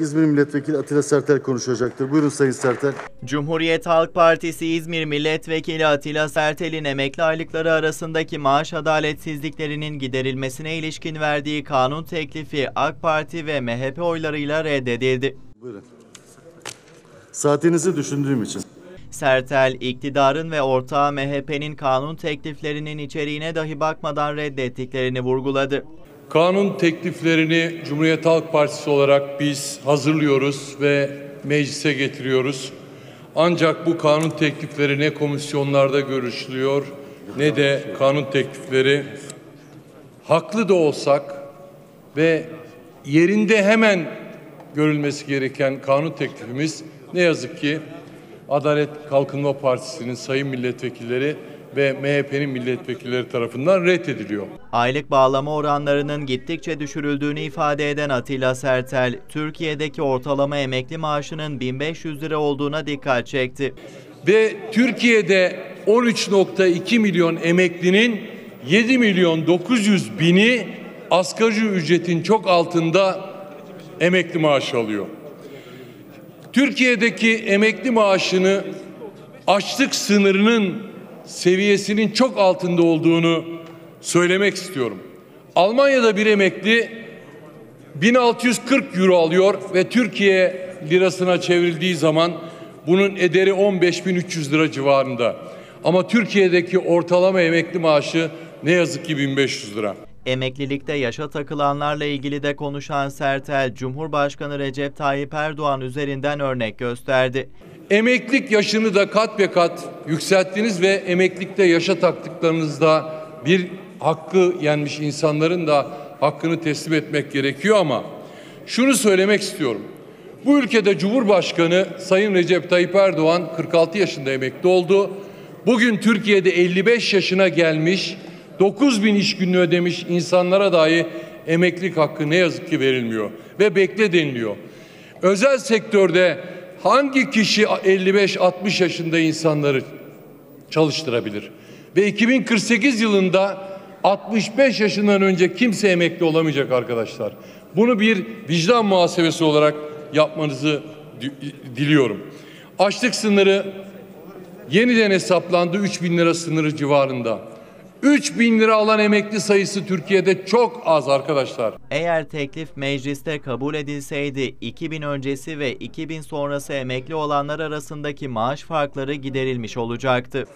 İzmir Milletvekili Atilla Sertel konuşacaktır. Buyurun Sayın Sertel. Cumhuriyet Halk Partisi İzmir Milletvekili Atilla Sertel'in emekli aylıkları arasındaki maaş adaletsizliklerinin giderilmesine ilişkin verdiği kanun teklifi AK Parti ve MHP oylarıyla reddedildi. Buyurun. Saatinizi düşündüğüm için. Sertel, iktidarın ve ortağı MHP'nin kanun tekliflerinin içeriğine dahi bakmadan reddettiklerini vurguladı. Kanun tekliflerini Cumhuriyet Halk Partisi olarak biz hazırlıyoruz ve meclise getiriyoruz. Ancak bu kanun teklifleri ne komisyonlarda görüşülüyor ne de kanun teklifleri haklı da olsak ve yerinde hemen görülmesi gereken kanun teklifimiz ne yazık ki Adalet Kalkınma Partisi'nin sayın milletvekilleri ve MHP'nin milletvekilleri tarafından reddediliyor. Aylık bağlama oranlarının gittikçe düşürüldüğünü ifade eden Atilla Sertel, Türkiye'deki ortalama emekli maaşının 1500 lira olduğuna dikkat çekti. Ve Türkiye'de 13.2 milyon emeklinin 7 milyon 900 bini asgari ücretin çok altında emekli maaşı alıyor. Türkiye'deki emekli maaşını açlık sınırının seviyesinin çok altında olduğunu söylemek istiyorum. Almanya'da bir emekli 1640 euro alıyor ve Türkiye lirasına çevrildiği zaman bunun ederi 15.300 lira civarında. Ama Türkiye'deki ortalama emekli maaşı ne yazık ki 1500 lira. Emeklilikte yaşa takılanlarla ilgili de konuşan Sertel, Cumhurbaşkanı Recep Tayyip Erdoğan üzerinden örnek gösterdi. Emeklilik yaşını da kat be kat yükselttiniz ve emeklilikte yaşa taktıklarınızda bir hakkı yenmiş insanların da hakkını teslim etmek gerekiyor ama şunu söylemek istiyorum. Bu ülkede Cumhurbaşkanı Sayın Recep Tayyip Erdoğan 46 yaşında emekli oldu. Bugün Türkiye'de 55 yaşına gelmiş 9 bin iş gününü ödemiş insanlara dahi emeklilik hakkı ne yazık ki verilmiyor ve bekle deniliyor. Özel sektörde hangi kişi 55-60 yaşında insanları çalıştırabilir? Ve 2048 yılında 65 yaşından önce kimse emekli olamayacak arkadaşlar. Bunu bir vicdan muhasebesi olarak yapmanızı diliyorum. Açlık sınırı yeniden hesaplandı 3 bin lira sınırı civarında. 3 bin lira alan emekli sayısı Türkiye'de çok az arkadaşlar. Eğer teklif mecliste kabul edilseydi 2000 öncesi ve 2000 sonrası emekli olanlar arasındaki maaş farkları giderilmiş olacaktı.